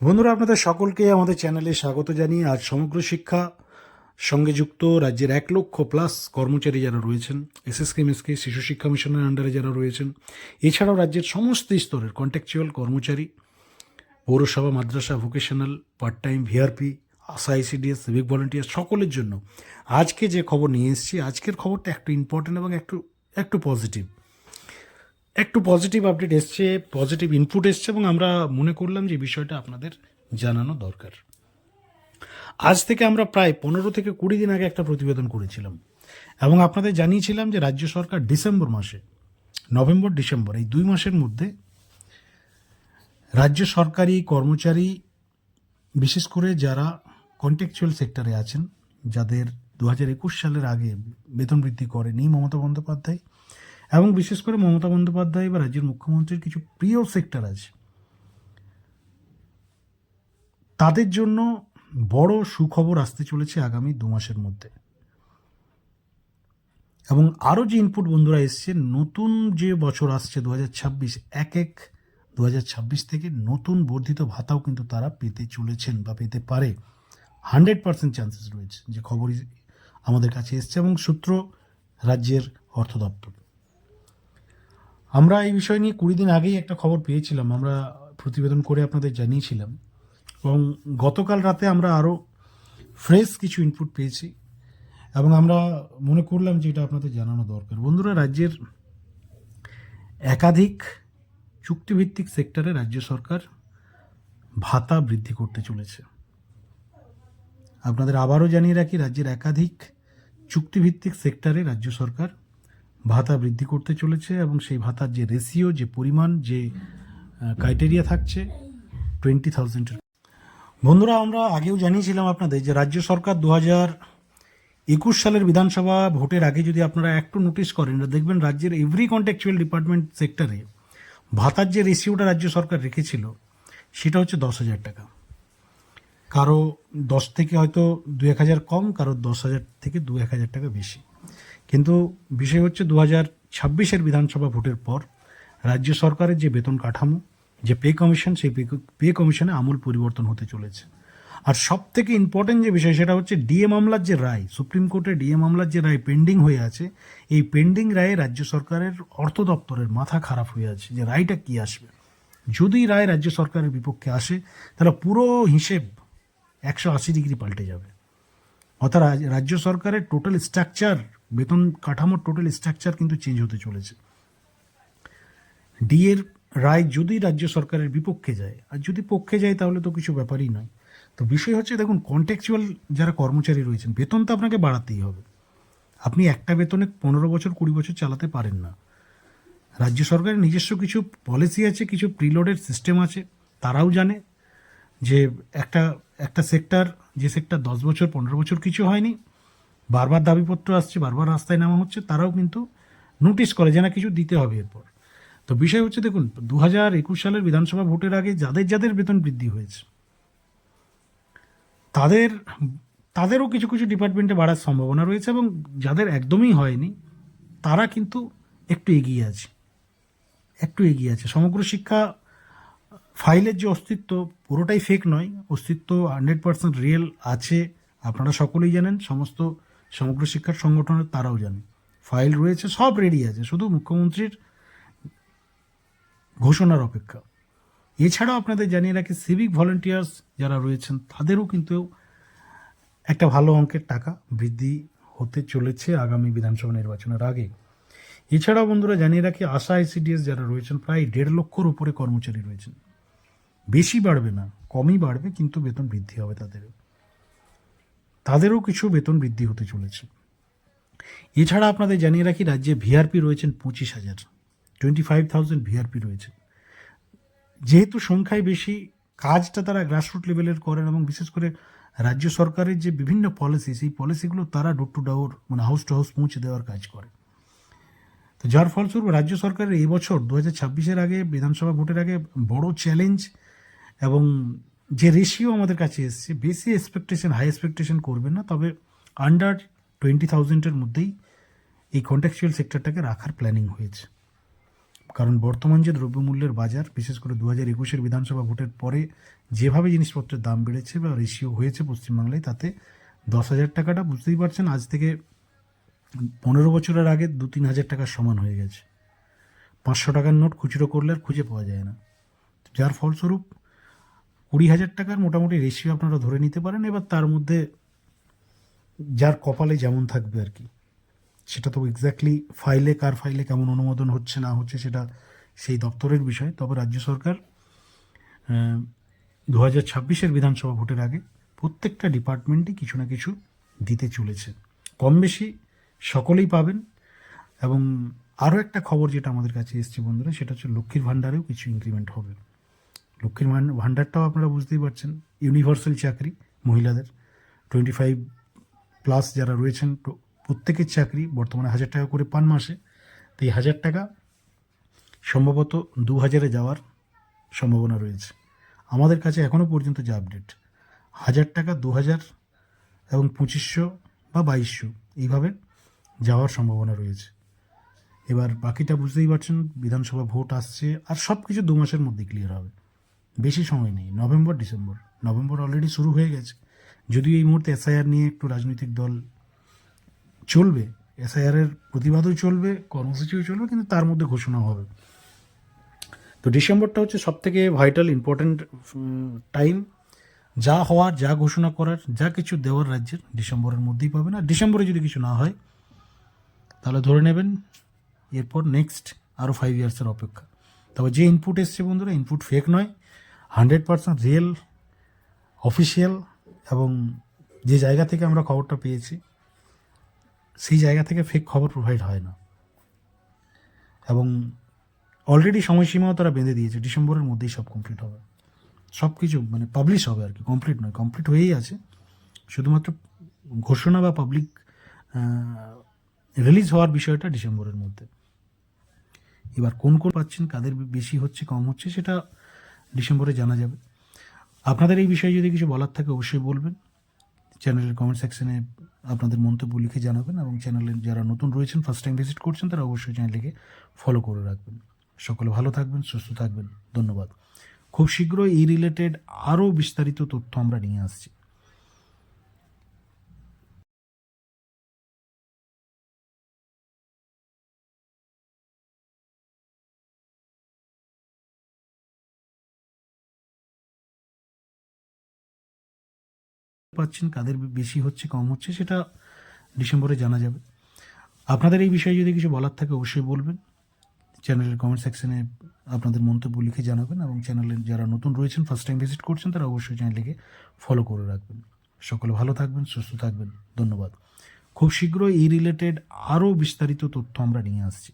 বন্ধুরা, আপনাদের সকলকে আমাদের চ্যানেলে স্বাগত জানিয়ে আজ সমগ্র শিক্ষা সঙ্গে যুক্ত রাজ্যের এক লক্ষ প্লাস কর্মচারী যারা রয়েছেন এসএসকে এমএসকে শিশু শিক্ষা মিশনের আন্ডারে যারা রয়েছেন, এছাড়াও রাজ্যের সমস্ত স্তরের কন্ট্যাকচুয়াল কর্মচারী, পৌরসভা, মাদ্রাসা vocational part time VRP ASHA ICDS civic volunteer সকলের জন্য আজকে যে খবর নিয়ে এসেছি, আজকের খবরটা একটু ইম্পর্টেন্ট এবং একটু একটু পজিটিভ একটু পজিটিভ আপডেট এসছে পজিটিভ ইনপুট এসছে এবং আমরা মনে করলাম যে বিষয়টা আপনাদের জানানো দরকার। আজ থেকে আমরা প্রায় পনেরো থেকে কুড়ি দিন আগে একটা প্রতিবেদন করেছিলাম এবং আপনাদের জানিয়েছিলাম যে রাজ্য সরকার ডিসেম্বর মাসে, নভেম্বর, ডিসেম্বর এই দুই মাসের মধ্যে রাজ্য সরকারি কর্মচারী, বিশেষ করে যারা কন্ট্যাকচুয়াল সেক্টরে আছেন, যাদের দু হাজার একুশ সালের আগে বেতন বৃদ্ধি করেনি মমতা বন্দ্যোপাধ্যায় এবং বিশেষ করে মমতা বন্দ্যোপাধ্যায় বা রাজ্যের মুখ্যমন্ত্রীর কিছু প্রিয় সেক্টর আছে। তাদের জন্য বড় সুখবর আসতে চলেছে আগামী দু মাসের মধ্যে। এবং আরও যে ইনপুট বন্ধুরা এসছে, নতুন যে বছর আসছে দু হাজার ছাব্বিশ, এক এক দু হাজার ছাব্বিশ থেকে নতুন বর্ধিত ভাতাও কিন্তু তারা পেতে চলেছেন বা পেতে পারে। হান্ড্রেড পার্সেন্ট চান্সেস রয়েছে, যে খবরই আমাদের কাছে এসছে এবং সূত্র রাজ্যের অর্থ দপ্তর। আমরা এই বিষয় নিয়ে কুড়ি দিন আগেই একটা খবর পেয়েছিলাম, আমরা প্রতিবেদন করে আপনাদের জানিয়েছিলাম। এবং গতকাল রাতে আমরা আরও ফ্রেশ কিছু ইনপুট পেয়েছি এবং আমরা মনে করলাম যে এটা আপনাদের জানানো দরকার। বন্ধুরা, রাজ্যের একাধিক চুক্তিভিত্তিক সেক্টরে রাজ্য সরকার ভাতা বৃদ্ধি করতে চলেছে। আপনাদের আবারও জানিয়ে রাখি, রাজ্যের একাধিক চুক্তিভিত্তিক সেক্টরে রাজ্য সরকার ভাতা বৃদ্ধি করতে চলেছে এবং সেই ভাতার যে রেশিও যে পরিমাণ, যে ক্রাইটেরিয়া থাকছে টোয়েন্টি থাউজেন্ডের বন্ধুরা, আমরা আগেও জানিয়েছিলাম আপনাদের যে রাজ্য সরকার দু হাজার একুশ সালের বিধানসভা ভোটের আগে যদি আপনারা একটু নোটিশ করেন দেখবেন রাজ্যের এভরি কন্ট্যাকচুয়াল ডিপার্টমেন্ট সেক্টরে ভাতার যে রেশিওটা রাজ্য সরকার রেখেছিল, সেটা হচ্ছে দশ হাজার টাকা। কারও দশ থেকে হয়তো দু এক হাজার কম, কারও দশ হাজার থেকে দু এক হাজার টাকা বেশি। কিন্তু বিষয় হচ্ছে দু হাজার ছাব্বিশের বিধানসভা ভোটের পর রাজ্য সরকারের যে বেতন কাঠামো, যে পে কমিশন, সেই পে কমিশনে আমূল পরিবর্তন হতে চলেছে। আর সব থেকে ইম্পর্টেন্ট যে বিষয় সেটা হচ্ছে ডিএ মামলার যে রায়, সুপ্রিম কোর্টে ডিএ মামলার যে রায় পেন্ডিং হয়ে আছে, এই পেন্ডিং রায়ে রাজ্য সরকারের অর্থ দপ্তরের মাথা খারাপ হয়ে আছে যে রায়টা কি আসবে। যদি রায় রাজ্য সরকারের বিপক্ষে আসে, তাহলে পুরো হিসেব একশো আশি ডিগ্রি পাল্টে যাবে। অর্থাৎ রাজ্য সরকারের টোটাল স্ট্রাকচার বেতন কাঠামোর টোটাল স্ট্রাকচার কিন্তু চেঞ্জ হতে চলেছে। ডিএর রায় যদি রাজ্য সরকারের বিপক্ষে যায়, আর যদি পক্ষে যায় তাহলে তো কিছু ব্যাপারই নয়। তো বিষয় হচ্ছে, দেখুন কন্ট্যাকচুয়াল যারা কর্মচারী রয়েছেন, বেতন তো আপনাকে বাড়াতেই হবে। আপনি একটা বেতনে পনেরো বছর, কুড়ি বছর চালাতে পারেন না। রাজ্য সরকারের নিজস্ব কিছু পলিসি আছে, কিছু প্রিলোডের সিস্টেম আছে। তারাও জানে যে একটা একটা সেক্টর, যে সেক্টর দশ বছর, পনেরো বছর কিছু হয়নি, বারবার দাবিপত্র আসছে, বারবার রাস্তায় নামা হচ্ছে, তারাও কিন্তু নোটিশ করে যে না, কিছু দিতে হবে এরপর। তো বিষয় হচ্ছে, দেখুন দু হাজার একুশ সালের বিধানসভা ভোটের আগে যাদের যাদের বেতন বৃদ্ধি হয়েছে, তাদের, তাদেরও কিছু কিছু ডিপার্টমেন্টে বাড়ার সম্ভাবনা রয়েছে এবং যাদের একদমই হয়নি, তারা কিন্তু একটু এগিয়ে আছে। একটু এগিয়ে আছে। সমগ্র শিক্ষা ফাইলের যে অস্তিত্ব পুরোটাই ফেক নয়, অস্তিত্ব হান্ড্রেড পার্সেন্ট রিয়েল আছে, আপনারা সকলেই জানেন, সমস্ত সমগ্র শিক্ষার সংগঠনের তারাও জানে। ফাইল রয়েছে, সব রেডি আছে, শুধু মুখ্যমন্ত্রীর ঘোষণার অপেক্ষা। এছাড়াও আপনাদের জানিয়ে রাখি সিভিক ভলেন্টিয়ার্স যারা রয়েছেন, তাদেরও কিন্তু একটা ভালো অঙ্কের টাকা বৃদ্ধি হতে চলেছে আগামী বিধানসভা নির্বাচনের আগে। এছাড়াও বন্ধুরা জানিয়ে রাখি, আশা আইসিডিএস যারা রয়েছেন, প্রায় দেড় লক্ষর উপরে কর্মচারী রয়েছেন। বেশি বাড়বে না, কমই বাড়বে, কিন্তু বেতন বৃদ্ধি হবে তাদেরও। তাদেরও কিছু বেতন বৃদ্ধি হতে চলেছে। এছাড়া আপনাদের জানিয়ে রাখি, রাজ্যে ভিআরপি রয়েছেন পঁচিশ হাজার। টোয়েন্টি ফাইভ থাউজেন্ড ভিআরপি রয়েছে। যেহেতু সংখ্যায় বেশি, কাজটা তারা গ্রাসরুট লেভেলের করেন এবং বিশেষ করে রাজ্য সরকারের যে বিভিন্ন পলিসি সেই পলিসিগুলো তারা ডোর টু ডোর মানে হাউস টু হাউস পৌঁছে দেওয়ার কাজ করে। তো যার ফলস্বরূপ রাজ্য সরকারের এই বছর দু হাজার ছাব্বিশের আগে বিধানসভা ভোটের আগে বড় চ্যালেঞ্জ এবং যে রেশিও আমাদের কাছে এসছে, বেশি এক্সপেকটেশন হাই এক্সপেকটেশন করবেন না, তবে আন্ডার টোয়েন্টি থাউজেন্ডের মধ্যেই এই কন্ট্যাকচুয়াল সেক্টরটাকে রাখার প্ল্যানিং হয়েছে। কারণ বর্তমান যে দ্রব্যমূল্যের বাজার, বিশেষ করে দু হাজার একুশের বিধানসভা ভোটের পরে যেভাবে জিনিসপত্রের দাম বেড়েছে বা রেশিও হয়েছে পশ্চিমবাংলায়, তাতে দশ হাজার টাকাটা বুঝতেই পারছেন, আজ থেকে পনেরো বছরের আগে দু তিন হাজার টাকার সমান হয়ে গেছে। পাঁচশো টাকার নোট খুচরো করলে আর খুঁজে পাওয়া যায় না। যার ফলস্বরূপ কুড়ি হাজার টাকার মোটামুটি রেশিও আপনারা ধরে নিতে পারেন, এবার তার মধ্যে যার কপালে যেমন থাকবে আর কি। সেটা তো এক্স্যাক্টলি ফাইলে কার ফাইলে কেমন অনুমোদন হচ্ছে, না হচ্ছে, সেটা সেই দপ্তরের বিষয়। তবে রাজ্য সরকার দু হাজার ছাব্বিশের বিধানসভা ভোটের আগে প্রত্যেকটা ডিপার্টমেন্টই কিছু না কিছু দিতে চলেছে। কম বেশি সকলেই পাবেন। এবং আরও একটা খবর যেটা আমাদের কাছে এসছে বন্ধুরা, সেটা হচ্ছে লক্ষ্মীর ভাণ্ডারেও কিছু ইনক্রিমেন্ট হবে। লক্ষ্মীর ভাণ্ডারটাও আপনারা বুঝতেই পারছেন। ইউনিভার্সাল চাকরি মহিলাদের। টোয়েন্টি ফাইভ প্লাস যারা রয়েছেন প্রত্যেকের চাকরি বর্তমানে হাজার টাকা করে পান মাসে। তো এই হাজার টাকা সম্ভবত দু হাজারে যাওয়ার সম্ভাবনা রয়েছে। আমাদের কাছে এখনও পর্যন্ত যে আপডেট হাজার টাকা দু হাজার এবং পঁচিশশো বা বাইশশো এইভাবে যাওয়ার সম্ভাবনা রয়েছে। এবার বাকিটা বুঝতেই পারছেন, বিধানসভা ভোট আসছে, আর সব কিছু দু মাসের মধ্যে ক্লিয়ার হবে। বেশি সময় নেই। November, December. নভেম্বর অলরেডি শুরু হয়ে গেছে। যদিও এই মুহূর্তে এসআইআর নিয়ে একটু রাজনৈতিক দল চলবে এসআইআরের প্রতিবাদও চলবে, কর্মসূচিও চলবে, কিন্তু তার মধ্যে ঘোষণা হবে। তো ডিসেম্বরটা হচ্ছে সব থেকে ভাইটাল ইম্পর্ট্যান্ট টাইম যা হওয়ার, যা ঘোষণা করার, যা কিছু দেওয়ার রাজ্যের ডিসেম্বরের মধ্যেই পাবেন আর ডিসেম্বরে যদি কিছু না হয়, তাহলে ধরে নেবেন এরপর নেক্সট আরও ফাইভ ইয়ার্সের অপেক্ষা। তবে যে ইনপুট এসছে বন্ধুরা ইনপুট ফেক নয়। হান্ড্রেড পার্সেন্ট রিয়েল, অফিসিয়াল এবং যে জায়গা থেকে আমরা খবরটা পেয়েছি, সেই জায়গা থেকে ফেক খবর প্রোভাইড হয় না। এবং অলরেডি সময়সীমাও তারা বেঁধে দিয়েছে, ডিসেম্বরের মধ্যেই সব কমপ্লিট হবে। সব কিছু মানে পাবলিশ হবে আর কি কমপ্লিট নয় কমপ্লিট হয়েই আছে। শুধুমাত্র ঘোষণা বা পাবলিক রিলিজ হওয়ার বিষয়টা ডিসেম্বরের মধ্যে। এবার কোন কোন পাচ্ছেন, কাদের বেশি হচ্ছে, কম হচ্ছে, সেটা ডিসেম্বরে জানা যাবে। আপনাদের এই বিষয়ে যদি কিছু বলার থাকে অবশ্যই বলবেন। চ্যানেলের কমেন্ট সেকশনে আপনাদের মন্তব্য লিখে জানাবেন এবং চ্যানেলে যারা নতুন রয়েছেন ফার্স্ট টাইম ভিজিট করছেন, তারা অবশ্যই চ্যানেলটিকে ফলো করে রাখবেন। সকলে ভালো থাকবেন, সুস্থ থাকবেন। ধন্যবাদ। খুব শীঘ্রই এই রিলেটেড আরও বিস্তারিত তথ্য আমরা নিয়ে আসছি। পাচ্ছেন, কাদের বেশি হচ্ছে, কম হচ্ছে, সেটা ডিসেম্বরে জানা যাবে। আপনাদের এই বিষয়ে যদি কিছু বলার থাকে, অবশ্যই বলবেন। চ্যানেলের কমেন্ট সেকশনে আপনাদের মন্তব্য লিখে জানাবেন এবং চ্যানেলের যারা নতুন রয়েছেন ফার্স্ট টাইম ভিজিট করছেন, তারা অবশ্যই চ্যানেলটিকে ফলো করে রাখবেন। সকলে ভালো থাকবেন, সুস্থ থাকবেন। ধন্যবাদ। খুব শীঘ্রই এই রিলেটেড আরও বিস্তারিত তথ্য আমরা নিয়ে আসছি।